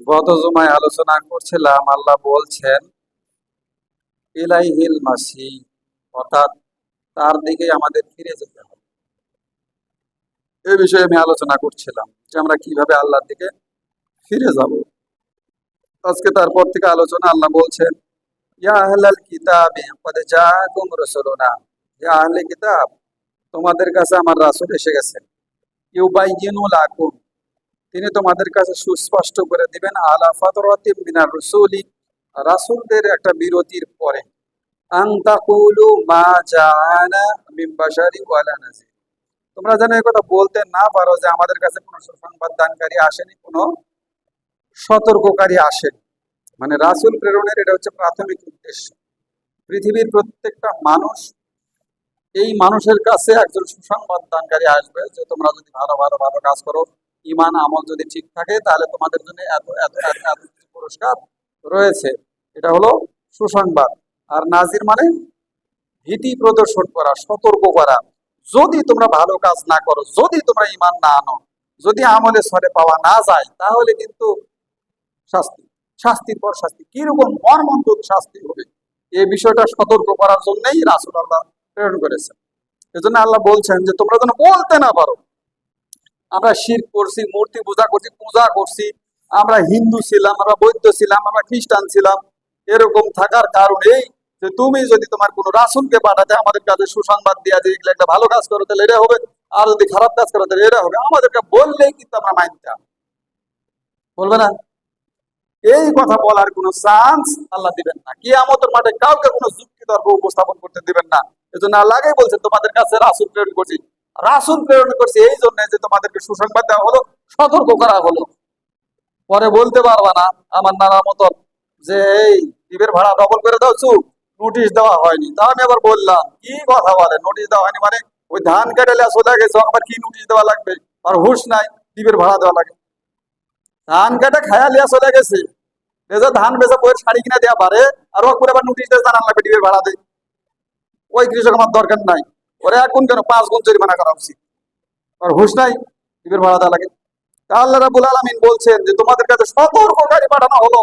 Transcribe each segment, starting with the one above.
গত জমায় আলোচনা করছিলাম, আল্লাহ বলছেন ইলাইহিল মাসি অর্থাৎ তার দিকে আমাদের ফিরে যেতে হবে। এই বিষয়ে আমি আলোচনা করছিলাম যে আমরা কীভাবে আল্লাহর দিকে ফিরে যাব। আজকে তারপর থেকে আলোচনা আল্লাহ বলছেন, ইয়া আহলাল কিতাবি কদ জাআকুম রাসূলুনা ইয়া আহলে কিতাব, তোমাদের কাছে আমার রাসূল এসে গেছেন। ইউবাইয়িনু লাকুম তিনি তোমাদের কাছে সুস্পষ্ট করে দিবেন, আলা ফাতরাতিম মিনার রসুলি রাসূলদের একটা বিরতির পরে। তাকুলু মা জাআনা মিন বাশারি ওয়ালা নাজির তোমরা যেন এই কথা বলতে না পারো যে আমাদের কাছে কোনো সুসংবাদ দানকারী আসেনি, কোনো সতর্ককারী আসেন। মানে রাসূল প্রেরণের এটা হচ্ছে প্রাথমিক উদ্দেশ্য। পৃথিবীর প্রত্যেকটা মানুষ, এই মানুষের কাছে একজন সুসংবাদ দানকারী আসবে যে তোমরা যদি ভালো ভালো ভালো কাজ করো ইমান আমল যদি ঠিক থাকে, তাহলে তোমাদের জন্য এত এত এত পুরস্কার রয়েছে। এটা হলো সুসংবাদ। আর নাজির মানে ভীতি প্রদর্শন করা, সতর্ক করা। যদি তোমরা ভালো কাজ না করো, যদি তোমরা ইমান না আনো, যদি আমলে সরে পাওয়া না যায়, তাহলে কিন্তু শাস্তি। শাস্তির পর শাস্তি। কীরকম মর্মন্তুদ শাস্তি হবে? এই বিষয়টা সতর্ক করার জন্যই রাসুল আল্লাহ প্রেরণ করেছেন। এজন্য আল্লাহ বলছেন যে, তোমরা যেন বলতে না পারো আমরা শির করছি, মূর্তি পূজা করছি পূজা করছি। আমরা হিন্দু ছিলাম, আমরা বৌদ্ধ ছিলাম, আমরা খ্রিস্টান ছিলাম। এরকম থাকার কারণেই যে তুমি যদি তোমার কোনো রাসুলকে পাঠাতে, আমাদের কাছে সুসংবাদ দিয়া যে এগুলো একটা ভালো কাজ করো, তাহলে এটা হবে। আর যদি খারাপ কাজ করো, তাহলে এটা হবে। আমাদেরকে বললেই কিন্তু আমরা মানতাম বলবে না? এই কথা বলার কোনো চান্স আল্লাহ দিবেন না। কি আমাদের মাঠে কাউকে কোনো যুক্তি তর্ক উপস্থাপন করতে দিবেন না। এজন্য আল্লাহ আগেই বলছেন, তোমাদের কাছে রাসুল প্রেরণ করছি। রাসুল প্রেরণ করছে এই জন্য যে তোমাদেরকে সুসংবাদ দেওয়া হলো, সতর্ক করা হলো। পরে বলতে পারবা না, আমার নানা মতন, যে এই দ্বীপের ভাড়া ডবল করে দাও, চুপ নোটিশ দেওয়া হয়নি। তা আমি আবার বললাম, কি কথা বলে? নোটিশ দেওয়া হয়নি মানে ওই ধান কেটে চলে গেছে, আবার কি নোটিশ দেওয়া লাগবে? আর হুশ নাই দ্বীপের ভাড়া দেওয়া লাগে। ধান কেটে খায়া লিয়া চলে গেছে। ধান বেচা বইয়ের শাড়ি কিনা দেওয়া পারে আর ও করে আবার নোটিশ দিয়ে জানান লাগবে দ্বীপের ভাড়া দেয়। ওই কৃষক আমার দরকার নাই। ওরা এখন কেন পাঁচ গুণ জরিমানা করা উচিত। আর নাই দ্বীপের ভাড়া দেওয়া লাগে আল্লাহ রাবুল আলমিন বলছেন যে, তোমাদের কাছে সতর্ককারী পাঠানো হলো।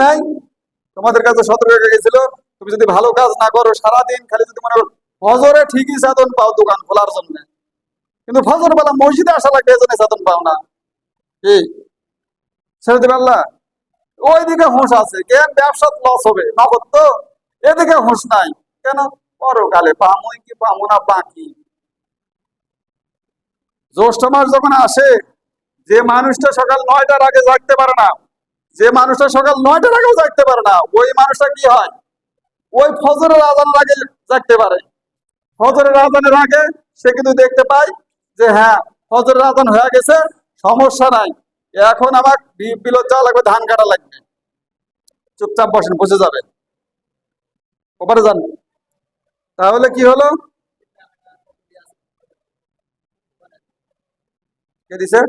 নাই, তোমাদের কাছে সতর্ক গেছিল তুমি যদি ভালো কাজ না করো সারাদিন, খালি যদি মনে ফজরে ঠিকই সাধন পাও দোকান খোলার জন্য। কিন্তু ফজর বেলা মসজিদে আসা লাগবে, এজন্য সাধন পাও না। কি? ছেড়ে দেবে আল্লাহ? ওইদিকে হুঁশ আছে। কেন ব্যবসা লস হবে? নগদ তো? এদিকে হুঁশ নাই। কেন? পরকালে পামই কি পামো না বাকি? জ্যৈষ্ঠ মাস যখন আসে, যে মানুষটা সকাল নয়টার আগে জাগতে পারে না, যে মানুষটা সকাল নয়টার আগেও জাগতে পারে না, ওই মানুষটা কি হয়? ওই ফজরের আজানের আগে জাগতে পারে। ফজরের আজানের আগে সে কিন্তু দেখতে পায় যে হ্যাঁ ফজরের আজান হয়ে গেছে, সমস্যা নাই, এখন আমার বি- বিলত যাওয়া লাগবে, ধান কাটা লাগবে। চুপচাপ বসেন বসে যাবে ওপারে যান। তাহলে কি হলো? কে দিছে?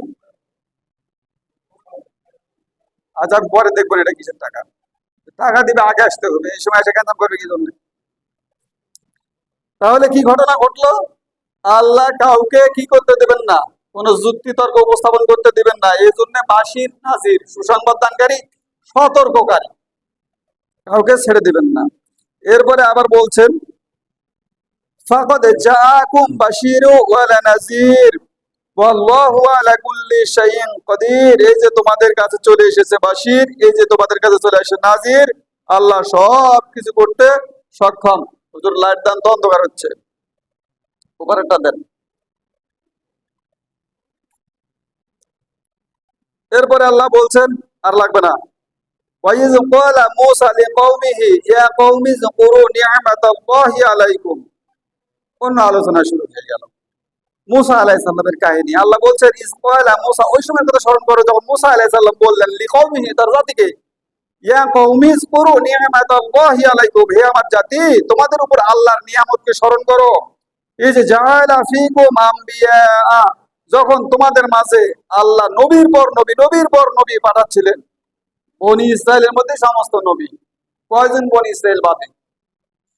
আজ আমি পরে দেখব এটা কিসের টাকা। টাকা দিবে, আগে আসতে হবে। এই সময় এসে কেন করবে কি জন্য? তাহলে কি ঘটনা ঘটলো? আল্লাহ কাউকে কি করতে দেবেন না? কোন যুক্তি তর্ক উপস্থাপন করতে দিবেন না। এই জন্য বাসির নাজির সুসংবাদ দানকারী, সতর্ককারী। কাউকে ছেড়ে দিবেন না। এরপরে আবার বলছেন ফাকাদ জাআকুম বাশীরু ওয়া নাযীর ওয়াল্লাহু আলা কুল্লি শাইইন কদির এই যে তোমাদের কাছে চলে এসেছে বাশির এই যে তোমাদের কাছে চলে আসে নাজির আল্লাহ সব কিছু করতে সক্ষম হুজুর লাইট দান তো অন্ধকার হচ্ছে উপরেরটা দেন এরপরে আল্লাহ বলছেন আর লাগবে না وَإِذْ قَالَ مُوسَى لِقَوْمِهِ يَا قَوْمِ اذْكُرُوا نِعْمَةَ اللَّهِ عَلَيْكُمْ অন্য আলোচনা শুরু হয়ে গেল। মুসা আলাইসাল্লামের কাহিনী। আল্লাহ বলছেন ইসমাইলা মুসা ওই সময় কথা স্মরণ করো, যখন মুসা আলাইসাল্লাম বললেন লিকৌমিহি তার জাতিকে, ইয়া আলাইকুম, হে আমার জাতি, তোমাদের উপর আল্লাহর নিয়ামতকে স্মরণ করো। এই যে জাআলা ফীকুম আম্বিয়া যখন তোমাদের মাঝে আল্লাহ নবীর পর নবী, নবীর পর নবী পাঠাচ্ছিলেন, বনি ইসরায়েলের মধ্যে সমস্ত নবী। কয়জন বনি ইসরায়েল বাদে?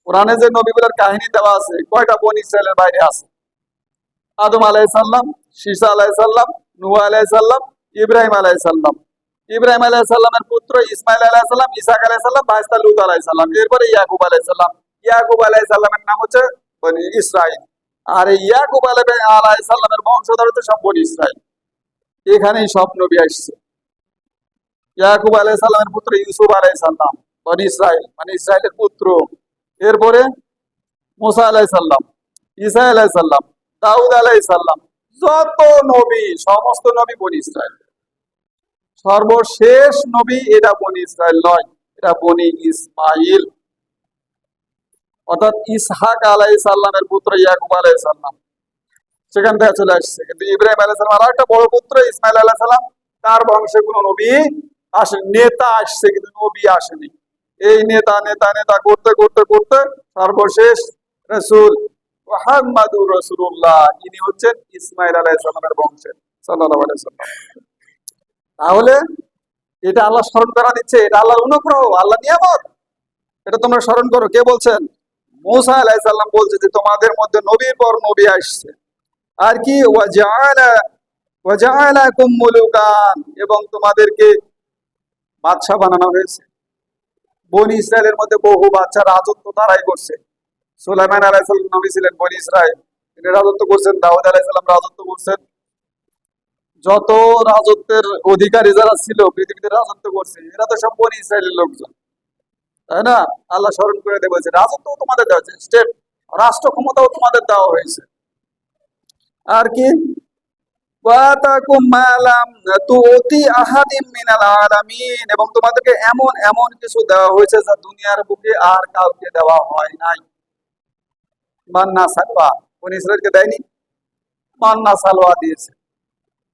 কোরআনে যে নবীগুলোর কাহিনী দেওয়া আছে, কয়টা বনি ইসরায়েলের বাইরে আছে? আদম আলাইসাল্লাম শীসা আলাইসাল্লাম নুয়া আলাইসাল্লাম ইব্রাহিম আলাইসাল্লাম ইব্রাহিম আলাইসাল্লামের পুত্র ইসমাইল আলাইসাল্লাম ইসাক আলাইসাল্লাম ভাইস্তা লুত আলাইসাল্লাম এরপরে ইয়াকুব আলাইসাল্লাম ইয়াকুব আলাইসাল্লামের নাম হচ্ছে বনি ইসরাইল। আর ইয়াকুব আলাইসাল্লামের বংশধর হচ্ছে সব বনি ইসরাইল। এখানেই সব নবী আসছে। ইয়াকুব আলাইসাল্লামের পুত্র ইউসুফ আলাইসাল্লাম বনি ইসরাইল মানে ইসরায়েলের পুত্র। এরপরে মুসা আলাইসাল্লাম ঈসা আলাইসাল্লাম দাউদ আলাইসাল্লাম যত নবী, সমস্ত নবী বনি ইসরায়েল সর্বশেষ নবী এটা বনি ইসরায়েল নয়, এটা বনি ইসমাইল। অর্থাৎ ইসহাক আলাই সাল্লামের পুত্র ইয়াকুব আলাই সাল্লাম সেখান থেকে চলে আসছে। কিন্তু ইব্রাহিম আলাই সাল্লাম আর একটা বড় পুত্র, ইসমাইল আলাই সাল্লাম তার বংশে কোনো নবী আসেনি, নেতা আসছে, কিন্তু নবী আসেনি। এই নেতা নেতা নেতা করতে করতে করতে সর্বশেষ রসুল মোহাম্মদুর রসুল্লাহ ইনি হচ্ছেন ইসমাইল আলাই সাল্লামের বংশের সাল্লাহ তাহলে এটা আল্লাহ স্মরণ করা দিচ্ছে, এটা আল্লাহর অনুগ্রহ, আল্লাহ নিয়ামত। এটা তোমরা স্মরণ করো, কে বলছেন? মৌসা আলাইসাল্লাম বলছে যে তোমাদের মধ্যে নবীর পর নবী আসছে। আর কি? এবং তোমাদেরকে বাদশা বানানো হয়েছে। বনি ইসরায়েলের মধ্যে বহু বাচ্চা রাজত্ব তারাই করছে। সুলাইমান আলাইসাল্লাম নবী ছিলেন বনি ইসরায়েল। তিনি রাজত্ব করছেন, দাউদ আলাইসাল্লাম রাজত্ব করছেন। যত রাজত্বের অধিকারী যারা ছিল, পৃথিবীতে রাজত্ব করছে, এরা তো সব বনি ইসরায়েলের লোকজন। তাই না? আল্লাহ স্মরণ করে দেবে যে রাজত্ব তোমাদের দেওয়া হয়েছে, স্টেট রাষ্ট্র ক্ষমতাও তোমাদের দেওয়া হয়েছে। আর কি? এবং তোমাদেরকে এমন এমন কিছু দেওয়া হয়েছে যা দুনিয়ার বুকে আর কাউকে দেওয়া হয় নাই। মান্না কোন ইসরায়েলকে দেয়নি? মান্না দিয়েছে।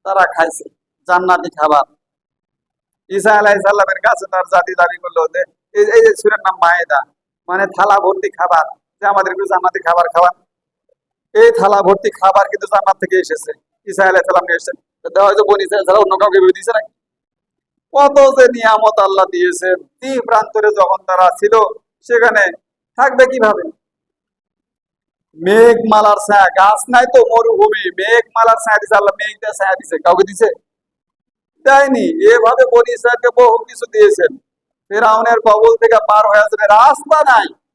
তারা খাইছে, জান্নাতি খাবার। ঈসা আলাইহিস সালামের কাছে তার জাতি দাবি করল যে এই যে সুরের নাম মায়েদা মানে থালা ভর্তি খাবার, যে আমাদেরকে জান্নাতি খাবার খাওয়ান। এই থালা ভর্তি খাবার কিন্তু জান্নাত থেকে এসেছে। নিয়ামত আল্লাহ দিয়েছেন প্রান্তরে যখন তারা ছিল, সেখানে থাকবে কীভাবে? মেঘমালার ছায়া, গাছ নাই তো মরুভূমি, মেঘমালার ছায়া দিছে, আল্লাহ মেঘ ছায়া দিছে, কাউকে দিছে? দেয়নি। এভাবে বনি বহু কিছু দিয়েছেন। ফেরাউনের কবল থেকে পার হয়ে আসবে, রাস্তা নাই।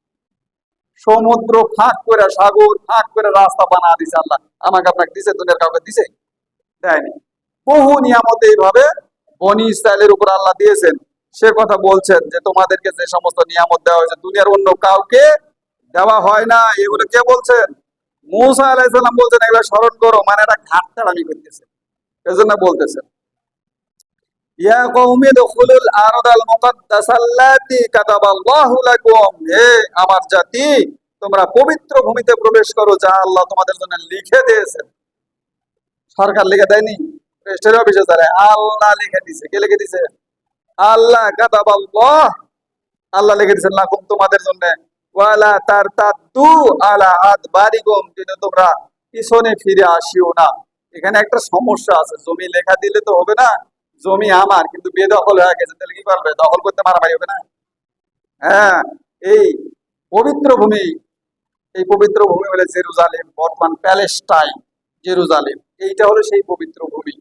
সমুদ্র ফাঁক করে, সাগর ফাঁক করে রাস্তা বানা দিছে আল্লাহ। আমাকে আপনাকে দিছে, দুনিয়ার কাউকে দিছে? দেয়নি। বহু নিয়ামত এইভাবে বনি ইসরায়েলের উপর আল্লাহ দিয়েছেন। সে কথা বলছেন যে, তোমাদেরকে যে সমস্ত নিয়ামত দেওয়া হয়েছে, দুনিয়ার অন্য কাউকে দেওয়া হয় না এগুলো কে বলছেন? মুসা আলাইসাল্লাম বলছেন, এগুলো স্মরণ করো মানে একটা ঘাটটা আমি করতেছে এজন্য বলতেছেন ইয়া কওমি দুখুলুল আরদাল মুকাদ্দাসাল্লাতি কাতাবাল্লাহু লাকুম। হে আমার জাতি, তোমরা পবিত্র ভূমিতে প্রবেশ করো, যা আল্লাহ তোমাদের জন্য লিখে দিয়েছেন। সরকার লিখে দেয়নি অফিসে তারা আল্লাহ লিখে দিছে। কে লিখে দিছে? আল্লাহ আল্লাহ লিখে তোমাদের জন্য। ওয়ালা তারতাদ্দু আলা আদবারিকুম। কিন্তু তোমরা পিছনে ফিরে আসিও না। এখানে একটা সমস্যা আছে। জমি লেখা দিলে তো হবে না জমি আমার, কিন্তু বেদখল হয়ে গেছে, তাহলে কি করবে দখল করতে মারামারি হবে না হ্যাঁ এই পবিত্র ভূমি, এই পবিত্র ভূমি হলো জেরুজালেম, বর্তমান প্যালেস্টাইন জেরুজালেম। এইটা হলো সেই পবিত্র ভূমি।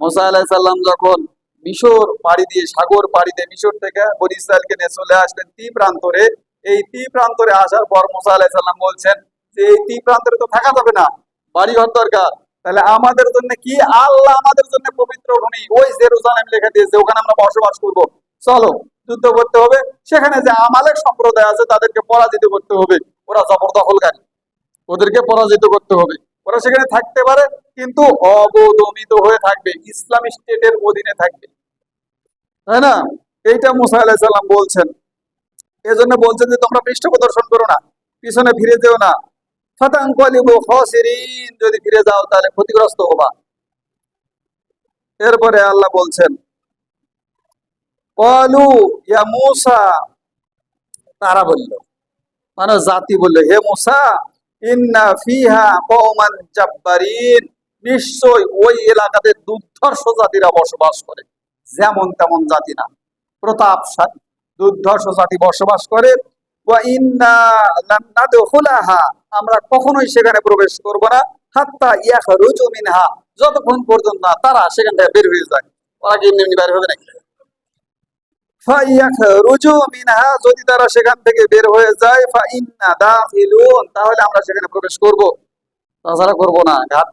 মোসা আলাহিসাল্লাম যখন মিশর পাড়ি দিয়ে, সাগর পাড়ি দিয়ে মিশর থেকে বনি নিয়ে চলে আসলেন তি প্রান্তরে, এই তি প্রান্তরে আসার পর মোসা আলাহিসাল্লাম বলছেন যে এই তি প্রান্তরে তো থাকা যাবে না। বাড়ি ঘর দরকার। তাহলে আমাদের জন্য কি? আল্লাহ আমাদের জন্য পবিত্র ভূমি ওই জেরুজালেম লিখে দিয়েছে, ওখানে আমরা বসবাস করব। চলো, যুদ্ধ করতে হবে। সেখানে যে আমালেক সম্প্রদায় আছে, তাদেরকে পরাজিত করতে হবে। ওরা জবরদখলকারী। ওদেরকে পরাজিত করতে হবে। ওরা সেখানে থাকতে পারে, কিন্তু অবদমিত হয়ে থাকবে। ইসলামী স্টেটের অধীনে থাকবে। তাই না? এইটা মুসা আলাহিসাল্লাম বলছেন। এজন্য বলছেন যে, তোমরা পৃষ্ঠ প্রদর্শন করো না। পিছনে ফিরে যেও না। যদি ফিরে যাও তাহলে ক্ষতিগ্রস্ত হবা। এরপরে আল্লাহ বলছেন তারা বলল মানে জাতি বলল, হে মুসা নিশ্চয় ওই এলাকাতে বসবাস করে, যেমন তেমন জাতি না, প্রতাপশালী। জাতি বসবাস করে আমরা কখনোই সেখানে প্রবেশ করব না। হাত্তা ইয়াখরুজু মিনহা। যতক্ষণ পর্যন্ত না তারা সেখান থেকে বের হয়ে যায়। ওরা কি এমনি বাইরে হবে নাকি? যদি তারা সেখান থেকে বের হয়ে যায় তাহলে আমরা সেখানে প্রবেশ করব। তাছাড়া করব না। ঘাট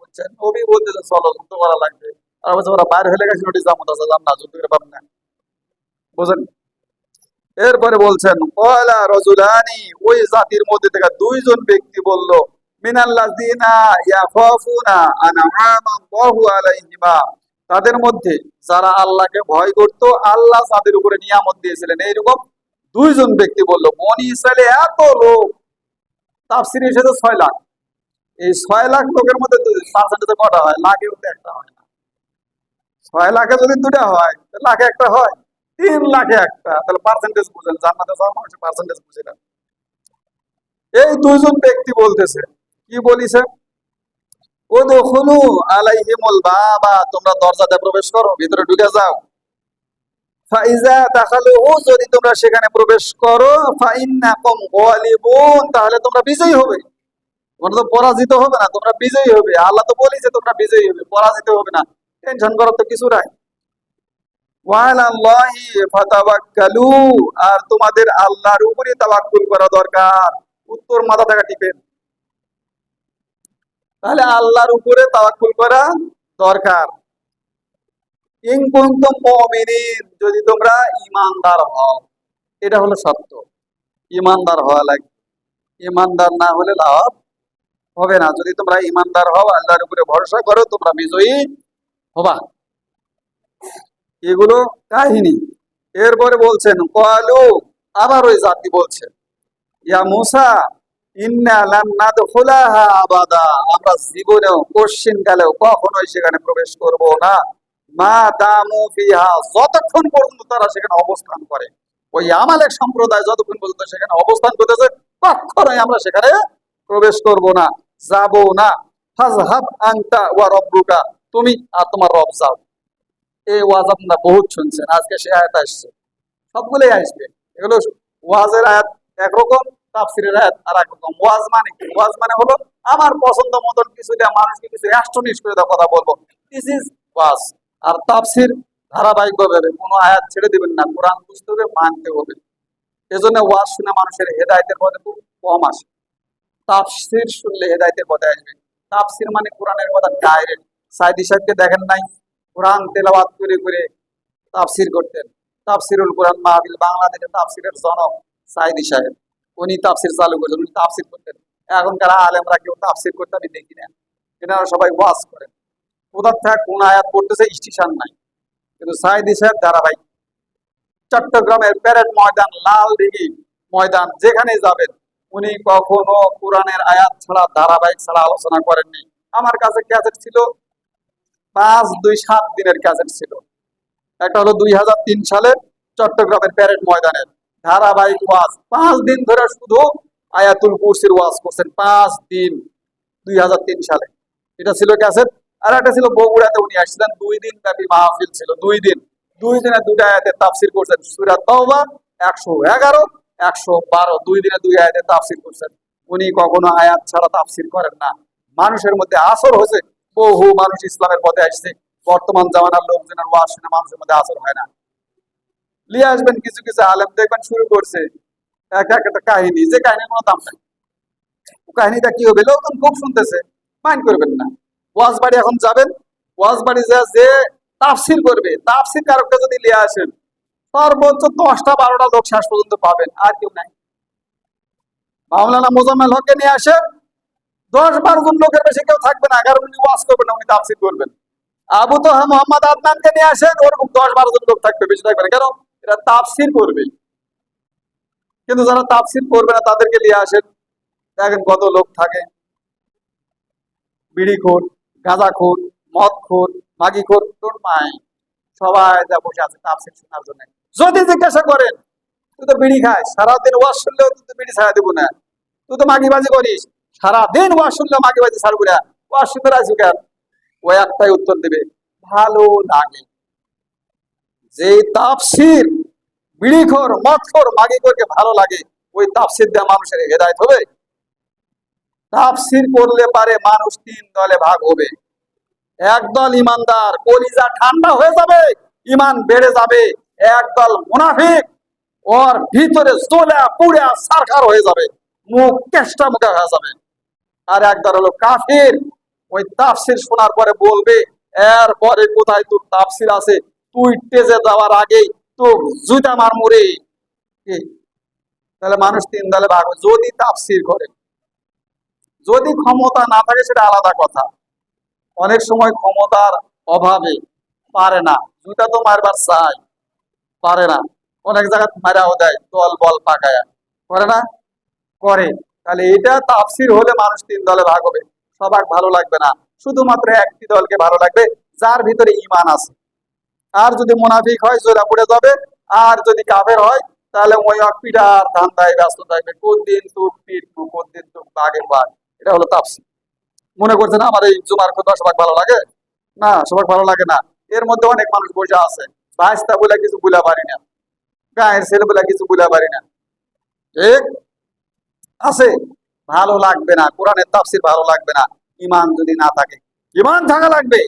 বলছেন নবী চলো, যুদ্ধ করা লাগবে। আর ওরা বাইরে হলে গেছে নোটিস না, যুদ্ধ করে পাবেন না। বুঝেন এরপরে বলছেন কয়লা রজুলানি, ওই জাতির মধ্যে থেকে দুইজন ব্যক্তি বলল তাদের মধ্যে যারা আল্লাহকে ভয় করত, আল্লাহ তাদের উপরে নিয়ামত দিয়েছিলেন। এইরকম দুইজন ব্যক্তি বলল, বনি ইসরায়েলে এত লোক, তাফসির এসেছে ছয় লাখ। এই ছয় লাখ লোকের মধ্যে পার্সেন্টেজে কটা হয়? লাখে মধ্যে একটা হয় না। ছয় লাখে যদি দুটা হয় লাখে একটা হয়। তিন লাখে একটা। তাহলে পার্সেন্টেজ বুঝেন জান্নাতে পার্সেন্টেজ বুঝে না এই দুইজন ব্যক্তি বলতেছে, কি বলিছে? আলাইহিমুল বাবা, তোমরা দরজাতে প্রবেশ করো, ভিতরে ঢুকে যাও। ফাইজা যদি তোমরা সেখানে প্রবেশ করো, ফাইন্নাকুম গালিবুন তাহলে তোমরা বিজয়ী হবে। তোমরা তো পরাজিত হবে না, তোমরা বিজয়ী হবে। আল্লাহ তো বলি যে তোমরা বিজয়ী হবে, পরাজিত হবে না। টেনশন করার তো কিছু নাই। আর তোমাদের আল্লাহর উপরে তাওয়াক্কুল করা দরকার। উত্তর মাথা থাকা টিপেন তাহলে আল্লাহর উপরে তাওয়াক্কুল করা দরকার। যদি তোমরা ইমানদার হও। এটা হলো সত্য। ইমানদার হওয়া লাগে ইমানদার না হলে লাভ হবে না। যদি তোমরা ইমানদার হও, আল্লাহর উপরে ভরসা করো, তোমরা বিজয়ী হবা। এগুলো কাহিনী। এরপরে বলছেন, কয়ালু, আবার ওই জাতি বলছে, ইয়া মুসা আমরা জীবনেও কালেও কখনোই সেখানে প্রবেশ করব না। মা দামু ফিহা, যতক্ষণ পর্যন্ত তারা সেখানে অবস্থান করে। ওই আমালেক সম্প্রদায় যতক্ষণ পর্যন্ত সেখানে অবস্থান করতেছে, কখনোই আমরা সেখানে প্রবেশ করব না, যাব না। ফাজহাব আনতা ওয়া তুমি আর তোমার রব যাও। এই ওয়াজ আপনারা বহুত শুনছেন, আজকে সে আয়াত আসছে। সবগুলোই আসবে। এগুলো ওয়াজের আয়াত একরকম, তাফসিরের আয়াত আর একরকম ওয়াজ মানে ওয়াজ মানে হলো আমার পছন্দ মতন কিছু দেওয়া মানুষকে কিছু অ্যাস্টনিশ করে দেওয়া কথা বলব। This is was. আর তাফসির ধারাবাহিক ভাবে কোনো আয়াত ছেড়ে দিবেন না, কোরআন বুঝতে হবে মানতে হবে। এজন্য ওয়াজ শুনে মানুষের হেদায়তের পথে খুব কম আসে। তাফসির শুনলে হেদায়তের পথে আসবে। তাফসির মানে কোরআনের কথা ডাইরেক্ট সাইদি সাহেবকে দেখেন নাই? কোরআন তেলাবাদ করে করে তাফসির করতেন। তাফসিরুল কোরআন মাহবিল বাংলাদেশে তাফসিরের জনক সাইদি সাহেব। উনি তাফসির চালু করেছেন উনি তাফসির করতেন। এখনকার আলেমরা কেউ তাফসির করতে আমি দেখি না। এনারা সবাই ওয়াজ করেন। কোথার থেকে কোন আয়াত পড়তেছে স্টেশন নাই। কিন্তু সাইদি সাহেব ধারাবাহিক। চট্টগ্রামের প্যারেড ময়দান, লাল দিঘি ময়দান, যেখানে যাবেন, উনি কখনো কোরআনের আয়াত ছাড়া, ধারাবাহিক ছাড়া আলোচনা করেননি। আমার কাছে ক্যাসেট ছিল পাঁচ, দুই, সাত দিনের ক্যাসেট ছিল। একটা হলো দুই হাজার তিন সালে চট্টগ্রামের প্যারেড ময়দানের। ধারাবাহিক ওয়াজ। পাঁচ দিন ধরে শুধু আয়াতুল কুরসির ওয়াজ করছেন। পাঁচ দিন দুই হাজার তিন সালে। এটা ছিল ক্যাসেট। আর একটা ছিল বগুড়াতে উনি আসছিলেন। দুই দিন ব্যাপী মাহফিল ছিল। দুই দিন। দুই দিনে দুটা আয়াতে তাফসির করছেন। সুরা তওবা একশো এগারো, একশো বারো। দুই দিনে দুই আয়াতে তাফসির করছেন। উনি কখনো আয়াত ছাড়া তাফসির করেন না। মানুষের মধ্যে আসর হয়েছে। বহু মানুষ ইসলামের পথে আসছে। বর্তমান জামানার লোকজনের ওয়াজ শুনে মানুষের মধ্যে আসর হয় না। লিয়ে আসবেন কিছু কিছু আলেম, দেখবেন শুরু করছে। এক এক একটা কাহিনী। যে কাহিনীর কোনো দাম নাই। কাহিনীটা কি হবে? লোকজন খুব শুনতেছে। মাইন্ড করবেন না। ওয়াজ বাড়ি এখন যাবেন। ওয়াজ বাড়ি যা যে তাফসির করবে। তাফসির কারকটা যদি লিয়ে আসেন, সর্বোচ্চ দশটা, বারোটা লোক শেষ পর্যন্ত পাবেন। আর কেউ নাই। মাওলানা মোজাম্মেল হককে নিয়ে আসেন। দশ বারো জন লোকের বেশি কেউ থাকবে না, এগারো উনি ওয়াজ করবেন, উনি তাফসির করবেন। আবু তো মোহাম্মদ আদনানকে নিয়ে আসেন, ওরকম দশ বারো জন লোক থাকবে, বেশি থাকবে না। কেন? এরা তাফসির করবে। কিন্তু যারা তাফসির করবে না, তাদেরকে নিয়ে আসেন। দেখেন কত লোক থাকে। বিড়িখোর গাঁজাখোর মদখোর মাগিখোর তোর মাই। সবাই যা বসে আছে তাফসির শোনার জন্য। যদি জিজ্ঞাসা করেন, তুই তো বিড়ি খাস, সারাদিন ওয়াজ শুনলেও তুই তো বিড়ি ছাড়া দেবো না। তুই তো মাগিবাজি করিস। সারাদিন ওয়াজ শুনলেও মাগিবাজি ছাড়বো না। ওয়াজ শুনতে রাজি কেন? ও একটাই উত্তর দেবে, ভালো লাগে। যে তাফসির বিড়িখোর মদখোর মাগিখোরকে ভালো লাগে, ওই তাফসির দেওয়া মানুষের হেদায়ত হবে। তাফসির করলে পারে মানুষ তিন দলে ভাগ হবে। একদল ইমানদার, কলিজা ঠান্ডা হয়ে যাবে, ইমান বেড়ে যাবে। একদল মুনাফিক, ওর ভিতরে চলে পুড়ে সারখার হয়ে যাবে। মুখ কেষ্টা মুখে হয়ে যাবে। আর একদল হলো কাফির। ওই তাফসির শোনার পরে বলবে, এরপরে কোথায় তোর তাফসির আছে? তুই টেজে যাওয়ার আগেই তো জুতা মার মুরে? তাহলে মানুষ তিন দলে ভাগ যদি তাফসির করে, যদি ক্ষমতা না থাকে সেটা আলাদা কথা। অনেক সময় ক্ষমতার অভাবে পারে না। জুতা তো মারবার চাই, পারে না। অনেক জায়গায় মারাও দেয়, দল বল পাকায়া। করে না? করে। তাহলে এটা তাফসির হলে মানুষ তিন দলে ভাগ হবে। সবার ভালো লাগবে না। শুধুমাত্র একটি দলকে ভালো লাগবে, যার ভিতরে ইমান আছে। আর যদি মুনাফিক হয় জোরা পড়ে যাবে। আর যদি কাফের হয়, তাহলে ওই অকপিটার ধান্দায় ব্যস্ত থাকবে। কোনদিন তুক পিট কোনদিন তুক বাঘের বাঘ। এটা হলো তাফসির। মনে করছে না আমার এই জুমার কথা সবাই ভালো লাগে? না সবাই ভালো লাগে না। এর মধ্যে অনেক মানুষ বসে আছে। বাস্তা বলে কিছু বুলা পারি না। গায়ের ছেলে বলে কিছু বুলা পারি না। ঠিক? আছে, ভালো লাগবে না, কোরআনের তাফসির ভালো লাগবে না ইমান যদি না থাকে। ইমান থাকা লাগবে।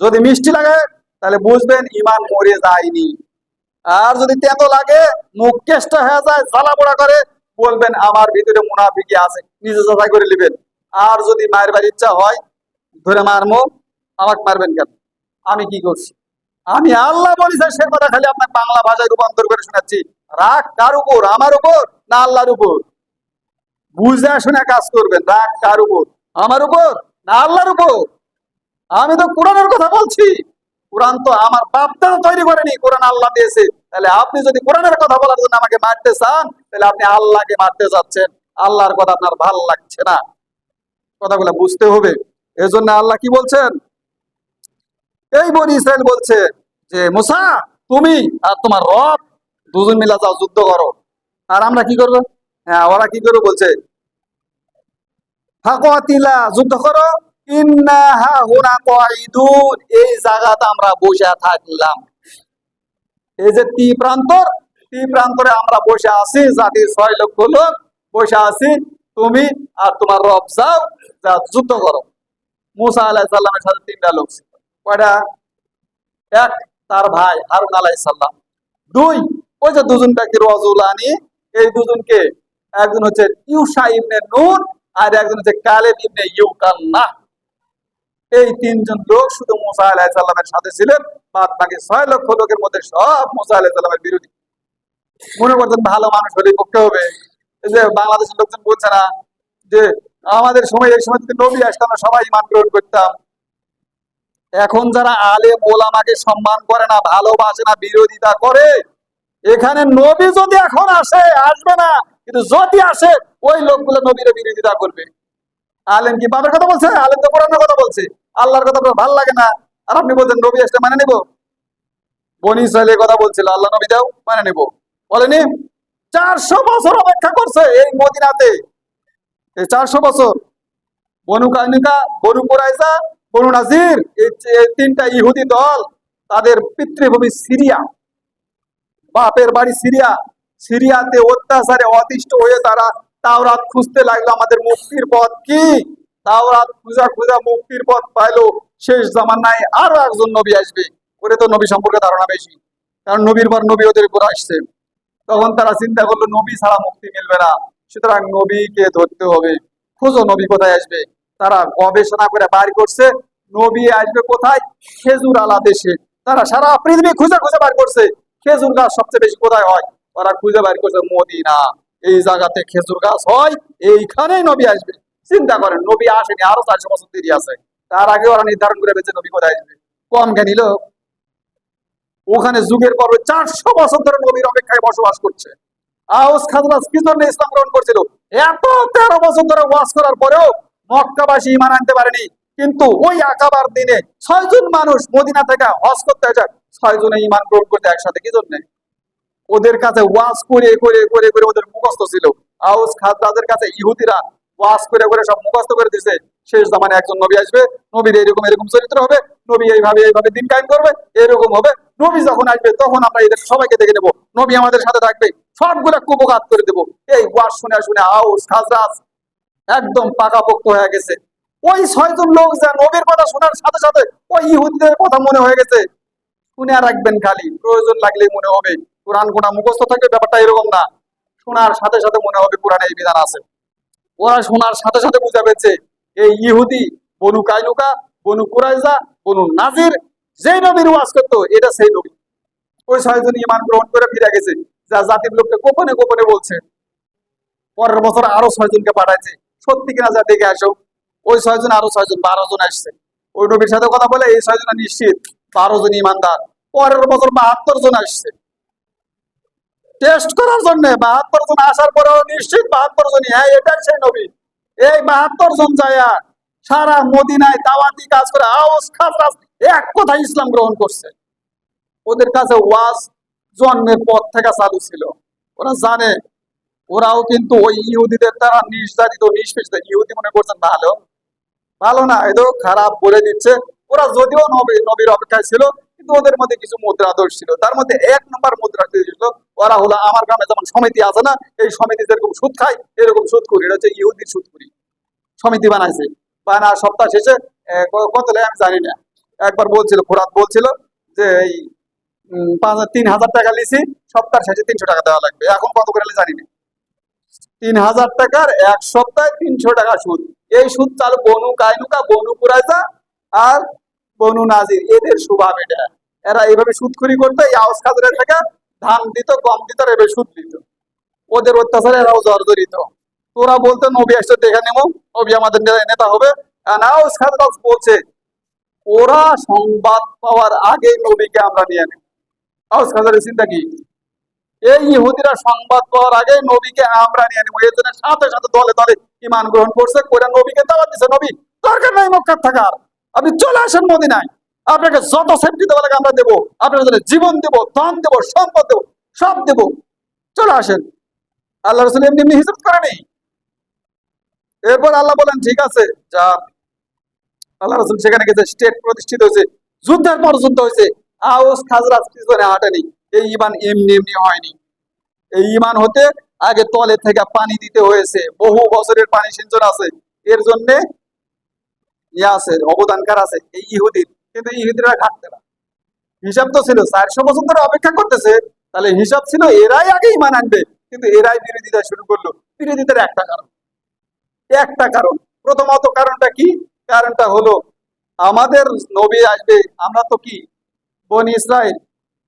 যদি মিষ্টি লাগে, তাহলে বুঝবেন ইমান মরে যায়নি। আর যদি তেতো লাগে, মুখ কেষ্ট হয়ে যায়, জ্বালা পোড়া করে, বলবেন আমার ভিতরে মুনাফিকি আছে, নিজে যাচাই করে নেবেন। আর যদি মায়ের বাড়ির ইচ্ছা হয়, ধরে মারমো, আমাকে মারবেন কেন? আমি কি করছি? আমি আল্লাহ বলিছে, সে কথা খালি আপনার বাংলা ভাষায় রূপান্তর করে শোনাচ্ছি। রাগ কার উপর? আমার উপর? না আল্লাহর উপর? বুঝে শুনে কাজ করবেন, রাগ কার উপর? আমার উপর? না আল্লাহর উপর? আমি তো কোরআনের কথা বলছি। কোরআন তো আমার বাপদাদা তৈরি করেনি, কোরআন আল্লাহ দিয়েছে। তাহলে আপনি যদি কোরআনের কথা বলার জন্য আমাকে মারতে চান, তাহলে আপনি আল্লাহকে মারতে যাচ্ছেন। আল্লাহর কথা আপনার ভালো লাগছে না। কথাগুলো বুঝতে হবে। এজন্য আল্লাহ কি বলছেন? এই বনি ইসরায়েল বলছে যে, মুসা, তুমি আর তোমার রব দুজন মিলা যাও যুদ্ধ করো। আর আমরা কি করব? হ্যাঁ ওরা কি করবে বলছে? ফাকতিলা যুদ্ধ করো। এই জায়গাতে আমরা বসে থাকলাম। এই যে তি প্রান্তর তি প্রান্তরে আমরা বসে আছি জাতির ছয় লক্ষ লোক বসে আছি, তুমি আর তোমার রব যাও, যা যুদ্ধ করো। মুসা আলাহ সাল্লামের সাথে তিনটা লোক ছিল। কয়টা? এক, তার ভাই হারুন আলাহ সাল্লাম দুই, ওই যে দুজন ব্যক্তি রজুলানি? এই দুজনকে একজন হচ্ছে ইউসা ইবনে নুন আর একজন হচ্ছে কালেব ইবনে ইউকান্না। এই তিনজন লোক শুধু মুসা আলাহ সাল্লামের সাথে ছিলেন, বাদ বাকি ছয় লক্ষ লোকের মধ্যে সব মুসা আলাহ সাল্লামের বিরোধী। মনে করছেন ভালো মানুষ হলেই পক্ষে হবে। যে বাংলাদেশের লোকজন বলছে না যে আমাদের সময়, এই সময় যদি নবী আসতো, আমরা সবাই ইমান গ্রহণ করতাম। এখন যারা আলেম, ওলামাকে সম্মান করে না, ভালোবাসে না, বিরোধিতা করে, এখানে নবী যদি এখন আসে, আসবে না। কিন্তু যদি আসে, ওই লোকগুলো নবীর বিরোধিতা করবে। আলেম কি বাবার কথা বলছে? আলেম তো কোরআনের কথা বলছে। আল্লাহর কথা ভালো লাগে না। আর আপনি বলছেন, নবী আসলে মানে নেব? বনি ইসরায়েলের কথা বলছিল, আল্লাহ নবী দাও মানে নেব। বলেনি? চারশো বছর অপেক্ষা করছে এই মদিনাতে। এই চারশো বছর। বনু কানিকা, বনু কুরাইজা বনু নাজির এই তিনটা ইহুদি দল, তাদের পিতৃভূমি সিরিয়া। বাপের বাড়ি সিরিয়া। সিরিয়াতে অত্যাচারে অতিষ্ঠ হয়ে তারা তাওরাত খুঁজতে লাগল। আমাদের মুক্তির পথ কি? তাওরাত খুঁজা খুঁজা মুক্তির পথ পাইলো। শেষ জামানায় আরও একজন নবী আসবে। ওরে তো নবী সম্পর্কে ধারণা বেশি। কারণ নবীর পর নবী ওদের উপর আসছে। তখন তারা চিন্তা করল, নবী ছাড়া মুক্তি মিলবে না। সুতরাং নবীকে ধরতে হবে। খোঁজো নবী কোথায় আসবে। তারা গবেষণা করে বার করছে, নবী আসবে কোথায়? খেজুর আলা দেশে। তারা সারা পৃথিবী খুঁজে খুঁজে বার করছে, খেজুর গাছ সবচেয়ে বেশি কোথায় হয়? ওরা খুঁজে বার করছে মদিনা। এই জায়গাতে খেজুর গাছ হয়, এইখানেই নবী আসবে। চিন্তা করেন, নবী আসেনি, আরও চারশো বছর দেরি আছে। তার আগে ওরা নির্ধারণ করে ফেলছে নবী কোথায় আসবে? কম জ্ঞানী লোক। ওখানে যুগের পর চারশো বছর ধরে নবীর অপেক্ষায় বসবাস করছে। আউস খাজরাজ কি জন্য ইসলাম গ্রহণ করছিল। এত তেরো বছর ধরে ওয়াজ করার পরেও মক্কাবাসী ইমান আনতে পারেনি। কিন্তু ওই আকাবার দিনে ছয়জন মানুষ মদিনা থেকে হজ করতে যায় ছয়জনে ইমান গ্রহণ করতে একসাথে, কি জন্য? ওদের কাছে ওয়াজ করে করে করে করে ওদের মুখস্থ ছিল। আউস খাজরাজের কাছে ইহুদিরা ওয়াজ করে করে সব মুখস্থ করে দিছে। শেষ জামানে একজন নবী আসবে, নবীর এরকম এরকম চরিত্র হবে, নবী এইভাবে এইভাবে দিন কায়েম করবে, এরকম হবে। নবী যখন আসবে, তখন আমরা এদের সবাইকে দেখে নেব। নবী আমাদের সাথে থাকবে, সবগুলা কুপকাত করে দেবো। এই ওয়াজ শুনে শুনে আউস খাজরাজ একদম পাকাপোক্ত হয়ে গেছে। ওই ছয়জন লোক যা নবীর কথা শোনার সাথে সাথে ওই ইহুদিদের কথা মনে হয়ে গেছে। শুনে রাখবেন খালি, প্রয়োজন লাগলে মনে হবে। কোরআন কোনা মুখস্থ থাকবে, ব্যাপারটা এরকম না। শোনার সাথে সাথে মনে হবে কোরআনে এই বিধান আছে। ওরা শোনার সাথে সাথে বুঝা পেয়েছে, এই ইহুদি, বনু কাইনুকা, বনু কুরাইজা বনু নাজির, যেই নবীর ওয়াজ করতো, এটা সেই নবী। ওই ছয়জন ইমান গ্রহণ করে ফিরে গেছে। যা জাতির লোককে গোপনে গোপনে বলছে। পরের বছর আরও ছয়জনকে পাঠাইছে। সত্যি কিনা যা দেখে আসো। ওই ছয়জন আরও ছয়জন, বারো জন আসছে। ওই নবীর সাথে কথা বলে, এই ছয়জন নিশ্চিত বারো জন ইমানদার পরের বছর বাহাত্তর জন আসছে। টেস্ট করার জন্য বাহাত্তর জন আসার পরেও নিশ্চিত বাহাত্তর জনই। হ্যাঁ এটাই সেই নবী। এই বাহাত্তর জন যায়া সারা মদিনায় দাওয়াতি কাজ করে আওস খাজরাজ এক কথা ইসলাম গ্রহণ করছে। ওদের কাছে ওয়াজ জন্মের পর থেকে চালু ছিল। ওরা জানে, ওরাও কিন্তু ওই ইহুদিদের তারা নির্যাতিত নিষ্পেষিত। ইহুদি মনে করছেন ভালো। ভালো না এতো খারাপ বলে দিচ্ছে। ওরা যদিও নবী নবীর অপেক্ষায় ছিল ওদের মধ্যে কিছু মুদ্রা দোষ ছিল। তার মধ্যে এক নম্বর মুদ্রা ছিল ওরা হলো আমার গ্রামে যেমন সমিতি আছে না, এই সমিতি যেরকম সুদ খায়, এরকম সুদ করি। এটা হচ্ছে ইহুদির সুদ করি। সমিতি বানাইছে। বানা সপ্তাহ শেষে কত আমি জানি না। একবার বলছিল, ফোরাত বলছিল যে এই তিন হাজার টাকা লিছি সপ্তাহ শেষে তিনশো টাকা দেওয়া লাগবে। এখন কত করে জানি না। তিন হাজার টাকার এক সপ্তাহে তিনশো টাকা সুদ। এই সুদ চালু বনু কাইনুকা, বনু কুরাইজা আর বনু নাজির, এদের স্বভাব এটা। এরা এইভাবে সুদখুরি করতো, এই আওস খাজরে থেকে ধান দিত, গম দিত, আর এভাবে সুদ দিত। ওদের অত্যাচারে এরাও জর্জরিত। তোরা বলতে, নবী আসতে দেখে নেব নবী আমাদের নেতা হবে। আর আওস খাজরাজ বলছে, ওরা সংবাদ পাওয়ার আগে নবীকে আমরা নিয়ে নেব। আওস খাজরের চিন্তা কি? এই ইহুদিরা সংবাদ পাওয়ার আগে নবীকে আমরা নিয়ে নেব। এর জন্য সাথে সাথে দলে দলে ইমান গ্রহণ করছে করে নবীকে দাওয়াত দিছে। নবী, দরকার নাই মক্কার থাকার। আপনি চলে আসেন মদিনায়। আপনাকে যত সেফটি দেওয়া লাগে আমরা দেবো। আপনার জীবন দেবো, ধন দেবো, সম্পদ দেবো, সব দেবো। চলে আসেন। আল্লাহ রসুল এমনি এমনি হিসাব করে নেই এরপর আল্লাহ বলেন, ঠিক আছে যা আল্লাহ রসুল সেখানে গেছে স্টেট প্রতিষ্ঠিত হয়েছে, যুদ্ধের পর যুদ্ধ হয়েছে আউস খাজরাজ পিছনে হাঁটেনি। এই ইমান এমনি এমনি হয়নি। এই ইমান হতে আগে তলে থেকে পানি দিতে হয়েছে। বহু বছরের পানি সিঞ্চন আছে। এর জন্য ইয়ে আছে, অবদানকার আছে এই ইহুদির। কিন্তু ইহুদিরা ঘাটতে না। হিসাব তো ছিল, চারশো বছর ধরে অপেক্ষা করতেছে, তাহলে হিসাব ছিল এরাই আগে ইমান আনবে। কিন্তু এরাই বিরোধিতা শুরু করল। বিরোধিতার একটা কারণ। একটা কারণ। প্রথমত কারণটা কি? কারণটা হলো, আমাদের নবী আসবে, আমরা তো কি? বনি ইসরায়েল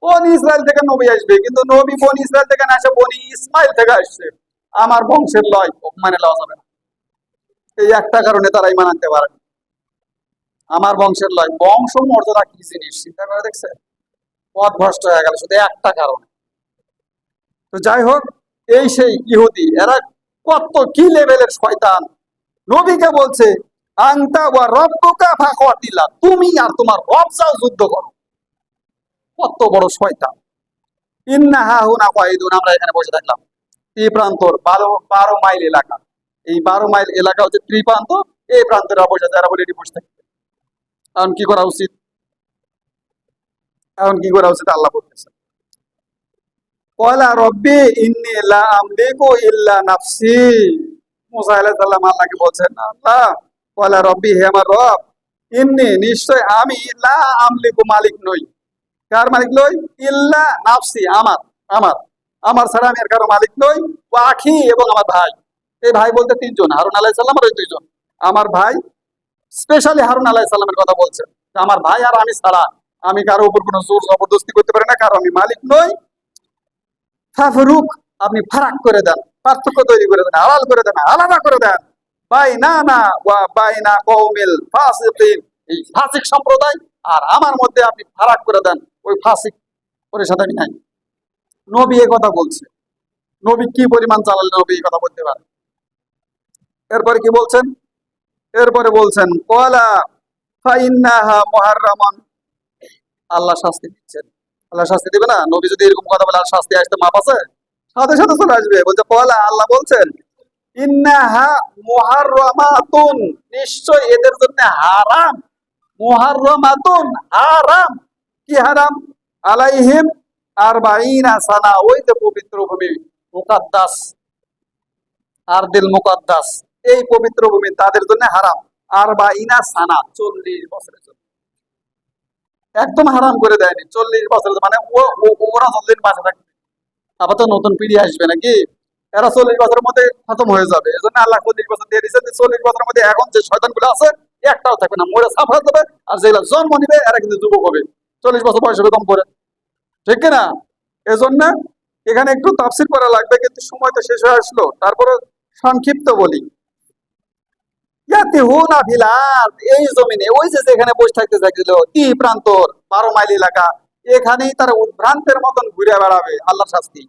বনি ইসরায়েল থেকে নবী আসবে, কিন্তু নবী বনি ইসরায়েল থেকে না আসে, বনি ইসমাইল থেকে আসছে। আমার বংশের লয় মানে লওয়া যাবে না। এই একটা কারণে তারা ইমান আনতে পারে না। আমার বংশের লয়। বংশ মর্যাদা কি জিনিস? চিন্তা করে দেখছে পথ ভ্রষ্ট হয়ে গেল শুধু একটা কারণে। তো যাই হোক, এই সেই ইহুদি, এরা কত কি লেভেলের শয়তান? নবীকে বলছে আংতা ওয়া রব্বুকা ফাকাতিলা তুমি আর তোমার রব যাও যুদ্ধ করো। কত বড় শয়তান। ইন্না হা হুনা কয়েদুন আমরা এখানে বসে থাকলাম। এই প্রান্তর, বারো বারো মাইল এলাকা। এই বারো মাইল এলাকা হচ্ছে ত্রিপ্রান্ত। এই প্রান্তরা বসে এরা বলে এটি বসে থাকবে এখন কি করা উচিত? এখন কি করা উচিত? আল্লাহ বলতেছে। কয়লা, রব্বি ইন্নি লা আমলিকু ইল্লা নাফসি। মুসা আলাইহিস সালাম আল্লাহকে বলছেন, আল্লাহ, কয়লা, রব্বি, হে আমার রব, ইন্নি, নিশ্চয় আমি লা আমলিকু মালিক নই। কার মালিক নই? ইল্লা নাফসি, আমার আমার। আমার ছাড়া আমি আর কারও মালিক নই। ও আখি এবং আমার ভাই। এই ভাই বলতে তিনজন, হারুন আলাইহিস সালাম আর ওই দুইজন। আমার ভাই স্পেশালি হারুন আলাইহিস সালামের কথা বলছেন আমার ভাই আর আমি ছাড়া আমি কারও উপর কোনো জোর জবরদস্তি করতে পারি না কারও আমি মালিক নই। ফাফরুক, আপনি ফারাক করে দেন, পার্থক্য তৈরি করে দেন আলাল করে দেন, আলাদা করে দেন। বাই না না ওয়া বাই না কৌমিল ফাসিকিন। এই ফাসিক সম্প্রদায়, আর আমার মধ্যে আপনি ফারাক করে দেন, ওই ফাসিক সাথে আমি নাই। নবী এ কথা বলছে। নবী কি পরিমাণ চালালে নবী এই কথা বলতে পারে? এরপরে কি বলছেন? এরপরে বলছেন, কলা আল্লাহ শাস্তি দিচ্ছেন। আল্লাহ শাস্তি দিবে না? নবী যদি এরকম কথা বলে, আর শাস্তি আসতে মাপ আছে? সাথে সাথে চলে আসবে। বলছে, কলা আল্লাহ বলছেন, ইন্নাহা নিশ্চয় এদের জন্য হারাম। মুহাররামাতুন, হারাম। কি হারাম? আলাইহিম আর বাইনা সানা। ওই যে পবিত্র ভূমি, মুকাদ্দাস। আর দিল মুকাদ্দাস। এই পবিত্র ভূমি তাদের জন্য হারাম। আর বা ইনা সানা, চল্লিশ বছরের জন্য। একদম হারাম করে দেয়নি, চল্লিশ বছরের মানে ওরা যতদিন বাঁচে থাকবে। আবার তো নতুন পিড়ি আসবে নাকি? এরা চল্লিশ বছরের মধ্যে খতম হয়ে যাবে। এই জন্য আল্লাহ চল্লিশ বছর দিয়ে দিয়েছে চল্লিশ বছরের মধ্যে এখন যে শয়তানগুলো আছে, একটাও থাকবে না। মরে সাফ হয়ে যাবে আর যেগুলো জন্ম নিবে, এরা কিন্তু যুবক হবে। চল্লিশ বছর বয়স হবে কম করে। ঠিক কিনা? এজন্য এখানে একটু তাফসির করা লাগবে, কিন্তু সময় তো শেষ হয়ে আসলো। তারপরে সংক্ষিপ্ত বলি। এই জমিনে, ওই যে যেখানে বসে থাকতে ই প্রান্তর, বারো মাইল এলাকা, এখানেই তারা উদ্ভ্রান্তের মতন ঘুরে বেড়াবে আল্লাহ শাস্তি।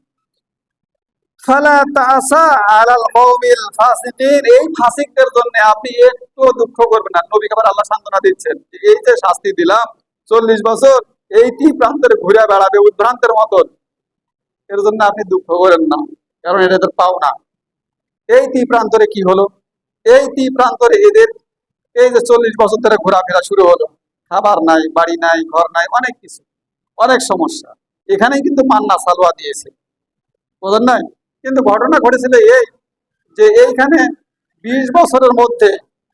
ফালা তাসা আলাল কওমিল ফাসিকিন, এই ফাসিকদের জন্য আপনি একটু দুঃখ করবেন না। নবী আবার আল্লাহ সান্ত্বনা দিচ্ছেন এই যে শাস্তি দিলাম, চল্লিশ বছর এই টি প্রান্তরে ঘুরে বেড়াবে উদ্ভ্রান্তের মতন। এর জন্য আপনি দুঃখ করেন না, কারণ এটা তো পাও না এই টি প্রান্তরে কি হলো? এই টি প্রান্তরে এদের এই যে চল্লিশ বছর ধরে ঘোরাফেরা শুরু হলো, খাবার নাই, বাড়ি নাই, ঘর নাই, অনেক কিছু, অনেক সমস্যা। এখানেই কিন্তু মান্না সালোয়া দিয়েছে। বোঝেন নাই? কিন্তু ঘটনা ঘটেছিল এই যে এইখানে বিশ বছরের মধ্যে,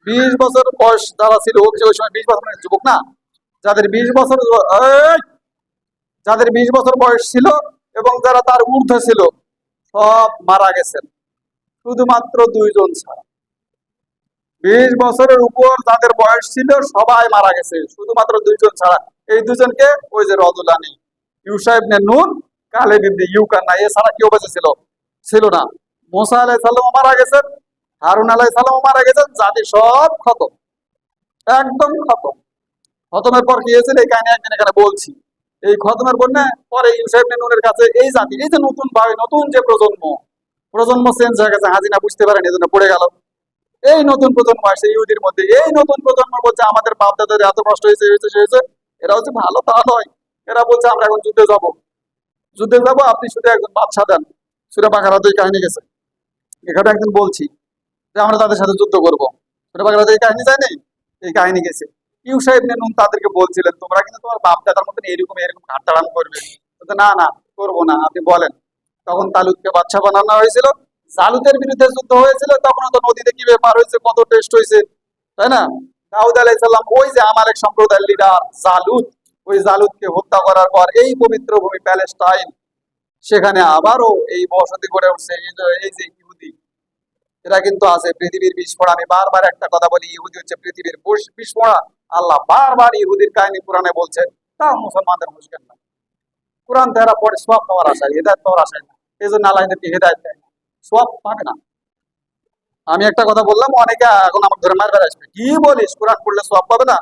বিশ বছর বয়স যারা ছিল ওই সময় বিশ বছর যুবক না? যাদের বিশ বছর! যাদের বিশ বছর বয়স ছিল এবং যারা তার ঊর্ধ্বে ছিল, সব মারা গেছেন। শুধুমাত্র দুইজন ছাড়া। বিশ বছরের উপর যাদের বয়স ছিল, সবাই মারা গেছে। শুধুমাত্র দুইজন ছাড়া। এই দুজনকে ওই যে রদুলানি ইউসাইব নে নুন, কালে বিদ্যে ইউকান না, এছাড়া কেউ বেঁচে ছিল ছিল না। মোসা আলাই সাল্লাম মারা গেছেন, হারুন আলাই সাল্লাম মারা গেছেন, জাতি সব খতম, একদম খতম। খতমের পর কি হয়েছিল? এই কাহিনী একদিন এখানে বলছি। এই খতমের পর না পরে ইউসাইব নে নুনের কাছে এই জাতি, এই যে নতুন ভাই নতুন যে প্রজন্ম প্রজন্ম চেঞ্জ হয়ে গেছে হাজিনা বুঝতে পারেন, এই জন্য পড়ে গেল। এই নতুন প্রজন্ম আসে, ইহুদির মধ্যে। এই নতুন প্রজন্ম বলছে, আমাদের বাপ দাদাদের এত কষ্ট হয়েছে হয়েছে সে হয়েছে। এরা হচ্ছে ভালো তা নয়। এরা বলছে, আমরা এখন যুদ্ধে যাব। যুদ্ধে যাব, আপনি শুধু একজন বাদশা দেন। সুরা বাঘারাতে এই কাহিনী গেছে। এখানে একদিন বলছি যে, আমরা তাদের সাথে যুদ্ধ করব। সুরা বাঘারাতে এই কাহিনী যায় নাই? এই কাহিনী গেছে। ইউ সাহেব নুন তাদেরকে বলছিলেন, তোমরা কিন্তু তোমার বাপ দাদার মতন এরকম এরকম ঘাটতাড়াম করবে। না না, করব না। আপনি বলেন। তখন তালুদকে বাচ্চা বানানো হয়েছিল। জালুতের বিরুদ্ধে যুদ্ধ হয়েছিল তখন তো নদীতে কি ব্যাপার হয়েছে, কত টেস্ট হয়েছে, তাই না? দাউদ আলাইসাল্লাম ওই যে আমার এক সম্প্রদায়ের লিডার জালুত, ওই জালুতকে হত্যা করার পর এই পবিত্র ভূমি প্যালেস্টাইন, সেখানে আবারও এই বসতি গড়ে উঠছে, এই যে ইহুদি। এরা কিন্তু আছে পৃথিবীর বিস্ফোরণ। আমি বারবার একটা কথা বলি, ইহুদি হচ্ছে পৃথিবীর বিস্ফোরণ। আল্লাহ বারবার ইহুদির কাহিনী কোরআনে বলছেন তা মুসলমানদের মুশকিল না। কোরআন তারা পরে সব পাওয়ার আশায়, হেদায়ত পাওয়ার আশায় না। এই জন্য আল্লাহ হেদায়ত দেয়। সব পাবে না। আমি একটা কথা বললাম, অনেকে এখন আমার ধরে মারবার আসবে কি বলিস? কোরআন পড়লে সব পাবে না?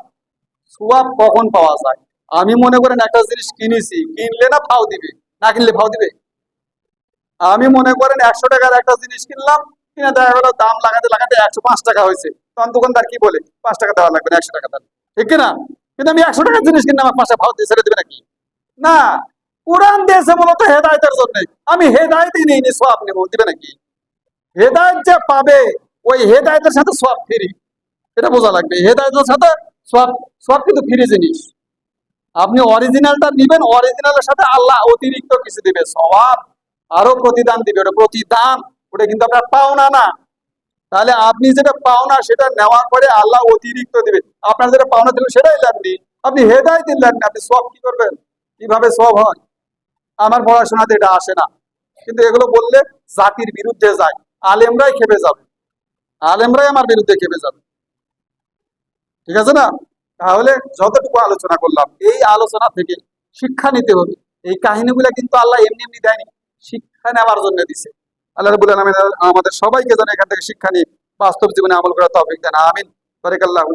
সোয়াব কখন পাওয়া যায়? আমি মনে করেন একটা জিনিস কিনেছি। কিনলে না ফাও দিবে? না কিনলে ফাও দিবে? আমি মনে করেন একশো টাকার একটা জিনিস কিনলাম, কিনে দেখা গেলো দাম লাগাতে লাগাতে একশো পাঁচ টাকা হয়েছে। তখন দোকানদার কি বলে? পাঁচ টাকা দেওয়া লাগবে না, একশো টাকা দেন ঠিক কিনা? কিন্তু আমি একশো টাকার জিনিস কিনলাম আমার পাঁচটা ভাও দিয়ে ছেড়ে দেবে নাকি? না। কোরআন দিয়েছে মূলত হেদায়তের জন্য। আমি হেদায়তই নেইনি সব নেব, দিবে নাকি? হেদায়ত যে পাবে, ওই হেদায়তের সাথে সব ফ্রি। এটা বোঝা লাগবে, হেদায়তের সাথে সব সব কিন্তু ফ্রি জিনিস। আপনি অরিজিনালটা নিবেন অরিজিনালের সাথে আল্লাহ অতিরিক্ত কিছু দিবে সবাব আরও প্রতিদান দিবে, ওটা প্রতিদান, ওটা কিন্তু আপনার পাওনা না। তাহলে আপনি যেটা পাওনা, সেটা নেওয়ার পরে আল্লাহ অতিরিক্ত দিবে। আপনার যেটা পাওনা ছিল সেটাই লাগবে। আপনি হেদায় দিলেন আপনি সব কি করবেন? কীভাবে সব হয়? আমার পড়াশোনাতে এটা আসে না। কিন্তু এগুলো বললে জাতির বিরুদ্ধে যায়। আলেমরাই খেপে যাবে। আলেমরাই আমার বিরুদ্ধে খেপে যাবে। ঠিক আছে না? তাহলে যতটুকু আলোচনা করলাম, এই আলোচনা থেকে শিক্ষা নিতে হবে। এই কাহিনীগুলো কিন্তু আল্লাহ এমনি এমনি দেয়নি। শিক্ষা নেওয়ার জন্য দিছে। আল্লাহ রবুল আলমিন আমাদের সবাইকে যেন এখান থেকে শিক্ষা নিয়ে বাস্তব জীবনে আমল করা তৌফিক দেন। আমিন। বারাকাল্লাহু